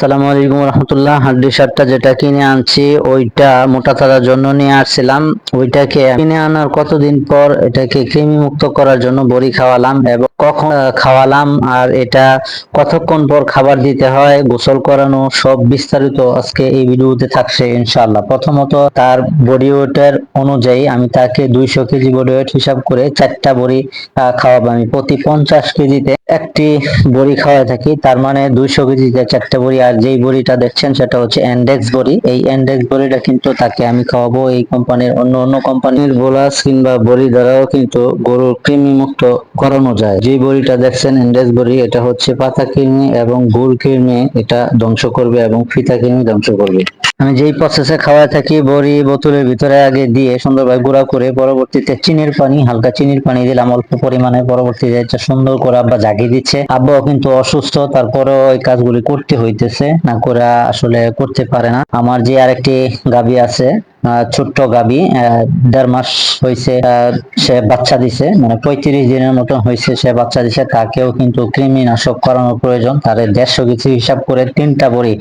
আসসালামু আলাইকুম রহমতুল্লাহ হাড্ডি শার্টটা যেটা কিনে আনছি, ওইটা মোটা তাজার জন্য নিয়ে আসছিলাম। ওইটাকে কিনে আনার কতদিন পর এটাকে কৃমি মুক্ত করার জন্য বড়ি খাওয়ালাম এবং কখন খাওয়ালাম আর এটা কতক্ষণ পর খাবার দিতে হয়, গোসল করানো, সব বিস্তারিত আজকে এই ভিডিওতে থাকছে ইনশাআল্লাহ। প্রথমত তার বডি ওয়েটের অনুযায়ী আমি তাকে দুইশো কেজি বডি ওয়েট হিসাব করে চারটা বড়ি খাওয়াবো। আমি প্রতি পঞ্চাশ কেজিতে একটি বড়ি খাওয়াই থাকি, তার মানে দুইশো কেজিতে চারটা বড়ি যেই বড়িটা দেখছেন সেটা হচ্ছে এন্ডেক্স বড়ি। এই এন্ডেক্স বড়িটা কিন্তু তাকে আমি খাওয়াবো এই কোম্পানির অন্য অন্য কোম্পানির বোলাস কিংবা বড়ি দ্বারাও কিন্তু গরুর কৃমি মুক্ত করানো যায়। যে বড়িটা দেখছেন এন্ডেক্স বড়ি, এটা হচ্ছে পাতা কৃমি এবং গুড় কৃমি। এটা ধ্বংস করবে এবং ফিতা কৃমি ধ্বংস করবে। আমি যেই প্রসেসে খাওয়া থাকি, বড়ি বোতলের ভিতরে আগে দিয়ে সুন্দরভাবে গুঁড়া করে পরবর্তীতে চিনির পানি, হালকা চিনির পানি দিলাম, অল্প পরিমাণে পরবর্তীতে সুন্দর করে আব্বা জাগিয়ে দিচ্ছে। আব্বাও কিন্তু অসুস্থ, তারপরেও এই কাজগুলি করতে হইতেছে, না করে আসলে করতে পারে না। আমার যে আরেকটি গাবি আছে ছোট্ট গাবি দেড় মাস হয়েছে সে বাচ্চা দিছে। মানে পঁয়ত্রিশ দিনের মতন হয়েছে সে বাচ্চা দিছে। তাকেও কিন্তু কৃমিনাশক করানোর প্রয়োজন। তার দেড়শো কিছু হিসাব করে তিনটা বড়ি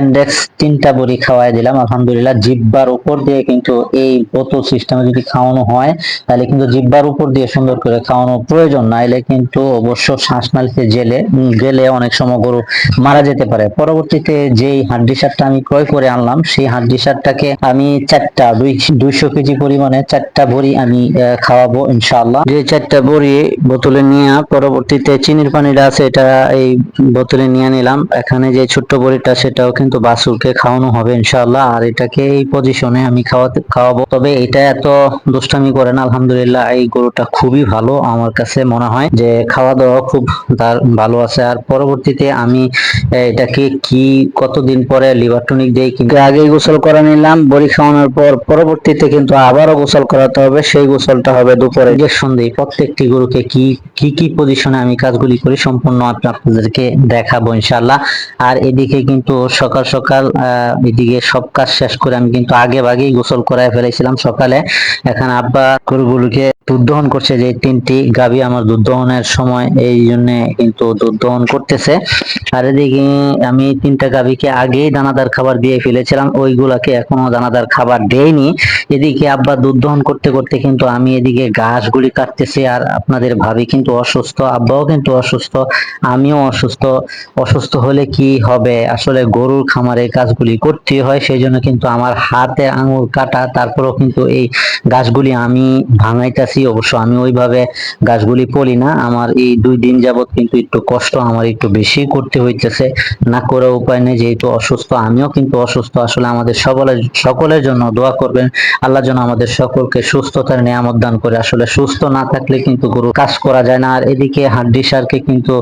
ইন্ডেক্স তিনটা বড়ি খাওয়াই দিলাম। আলহামদুলিল্লাহ, জিব্বার উপর দিয়ে কিন্তু এই বোতল সিস্টেমে যদি খাওয়ানো হয়, তাহলে কিন্তু জিব্বার উপর দিয়ে সুন্দর করে খাওয়ানো প্রয়োজন। নাইলে কিন্তু অবশ্য শ্বাসনালীতে জেলে গেলে অনেক সময় গরু মারা যেতে পারে। পরবর্তীতে যেই হাড্ডি সারটা আমি ক্রয় করে আনলাম, সেই হাড্ডি সারটাকে আমি চারটা, দুই, দুইশো কেজি পরিমাণে চারটা বড়ি আমি খাওয়াবো ইনশাআল্লাহ। যে চারটা বড়ি বোতলে নিয়ে পরবর্তীতে চিনির পানিটা আছে, এটা এই বোতলে নিয়ে নিলাম। এখানে যে ছোট্ট বড়িটা, সেটাও কিন্তু বাসুরকে খাওয়ানো হবে ইনশাআল্লাহ। আর এটাকে এই পজিশনে আমি খাওয়াতে, খাওয়াবো। তবে এটা এত দুষ্টামি করে না, আলহামদুলিল্লাহ, এই গরুটা খুবই ভালো আমার কাছে মনে হয় যে খাওয়া দাওয়া খুব তার ভালো আছে। আর পরবর্তীতে আমি এটাকে কি, কতদিন পরে লিভার টনিক কিন্তু আগেই গোসল করে নিলাম, বড়ি খাওয়ানোর পর পরবর্তীতে কিন্তু আবারও গোসল করাতে হবে। সেই গোসলটা হবে দুপুরে। ইঞ্জেকশন দিই প্রত্যেকটি গরুকে কি কি কি পজিশনে আমি কাজগুলি করি সম্পূর্ণ আপনা- আপনাদেরকে দেখাবো ইনশাআল্লাহ। আর এদিকে কিন্তু সকাল সকাল এদিকে সব কাজ শেষ করে আমি কিন্তু আগে ভাগেই গোসল করায় ফেলেছিলাম সকালে। এখন আব্বা গরুগুলোকে দুধ দহন করছে যে তিনটি গাভী আমার দুধ দহনের সময়, এই জন্য কিন্তু দুধ দহন করতেছে। আর এদিকে আমি তিনটা গাভীকে আগেই দানাদার খাবার দিয়ে ফেলেছিলাম, ওইগুলাকে এখনও দানাদার খাবার দেয়নি এদিকে আব্বা দুধ দহন করতে করতে কিন্তু আমি এদিকে ঘাসগুলি কাটতেছি আর আপনাদের ভাবি কিন্তু অসুস্থ, আব্বাও কিন্তু অসুস্থ, আমিও অসুস্থ। অসুস্থ হলে কি হবে? আসলে গরুর খামারে কাজগুলি করতে হয় সেই জন্য কিন্তু আমার হাতে আঙুল কাটা, তারপরেও কিন্তু এই গাছগুলি আমি ভাঙাইতাছি। অবশ্য আমি ওইভাবে গাছগুলি পলি না। আমার এই দুই দিন যাবত কিন্তু একটু কষ্ট, আমার একটু বেশি করতে হইতেছে। না করে উপায় নেই, যেহেতু অসুস্থ, আমিও কিন্তু অসুস্থ। আসলে আমাদের সকলের সকলের জন্য দোয়া করবেন। আল্লাহ যেন আমাদের সকলকে সুস্থতার নিয়ামত দান করে। আসলে সুস্থ না থাকলে কিন্তু গরু কাজ করা যায় না। আর এদিকে হাড্ডি সারকে কিন্তু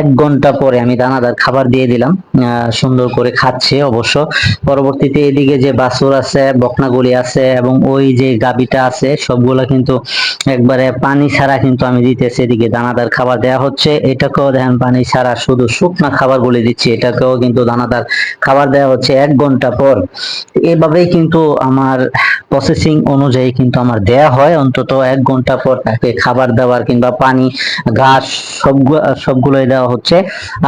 এক ঘণ্টা পরে আমি দানাদার খাবার দিয়ে দিলাম। সুন্দর করে খাচ্ছে অবশ্য। পরবর্তীতে এদিকে যে বাছুর আছে, বকনাগুলি আছে এবং ওই যে গাবিটা আছে, সবগুলা কিন্তু একবারে পানি ছাড়া কিন্তু আমি দিতেছি। এদিকে দানাদার খাবার দেওয়া হচ্ছে। এটাকেও দেখেন পানি ছাড়া শুধু শুকনা খাবার গুলি দিচ্ছি। এটাকেও কিন্তু দানাদার খাবার দেওয়া হচ্ছে এক ঘণ্টা পর। এভাবেই কিন্তু আমার প্রসেসিং অনুযায়ী কিন্তু আমার দেয়া হয়। অন্তত এক ঘণ্টা পর তাকে খাবার দেওয়ার কিংবা পানি, ঘাস সবগুলো সবগুলোই দেওয়া হচ্ছে।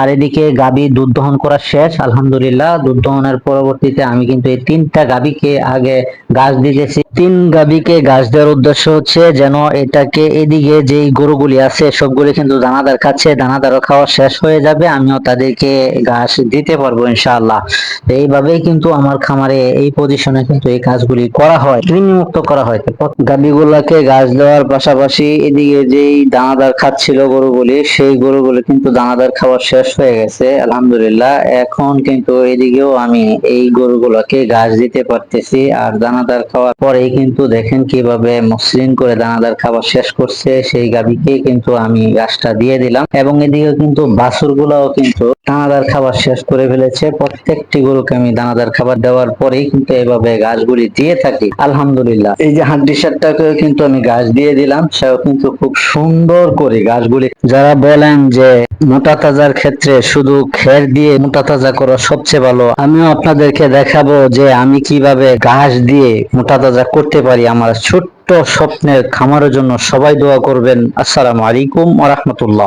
আর এদিকে গাবি দুধ দহন করা শেষ। আলহামদুলিল্লাহ, দুধ দহনের পরবর্তীতে আমি কিন্তু এই তিনটা গাবিকে আগে ঘাস দিতেছি। তিন গাবিকে ঘাস দেওয়ার উদ্দেশ্য হচ্ছে যেন এটাকে এদিকে যেই গরুগুলি আছে, সবগুলি কিন্তু দানাদার খাচ্ছে, দানাদারও খাওয়া শেষ হয়ে যাবে, আমিও তাদেরকে ঘাস দিতে পারব ইনশাআল্লাহ। এইভাবেই কিন্তু আমার খামারে এই পজিশনে কিন্তু এই কাজগুলি করা হয় কৃমিমুক্ত করা হয়। গাবিগুলাকে ঘাস দেওয়ার পাশাপাশি এদিকে যেই দানাদার খাচ্ছিল গরুগুলি, সেই গরুগুলি কিন্তু দানাদার খাওয়া শেষ হয়ে গেছে, আলহামদুলিল্লাহ। এখন কিন্তু এদিকেও আমি এই গরুগুলোকে ঘাস দিতে পারতেছি, আর দানাদার খাওয়ার পরেই কিন্তু দেখেন কীভাবে মসৃণ করে দানাদার খাবার শেষ করছে সেই গাভীকে কিন্তু আমি ঘাসটা দিয়ে দিলাম। এবং এদিকে কিন্তু বাছুর গুলাও কিন্তু দানাদার খাবার শেষ করে ফেলেছে। প্রত্যেকটি গরুকে আমি দানাদার খাবার দেওয়ার পরেই কিন্তু এভাবে গাছগুলি দিয়ে থাকি। আলহামদুলিল্লাহ। এই যে হাড্ডি সারটাকেও কিন্তু আমি গাছ দিয়ে দিলাম। সেও কিন্তু খুব সুন্দর করে গাছগুলি, যারা বলেন যে মোটা তাজার ক্ষেত্রে শুধু খের দিয়ে মোটা তাজা করা সবচেয়ে ভালো। আমিও আপনাদেরকে দেখাবো যে আমি কীভাবে ঘাস দিয়ে মোটা তাজা করতে পারি। আমার ছোট্ট স্বপ্নের খামারের জন্য সবাই দোয়া করবেন। আসসালামু আলাইকুম ওয়া রাহমাতুল্লাহ।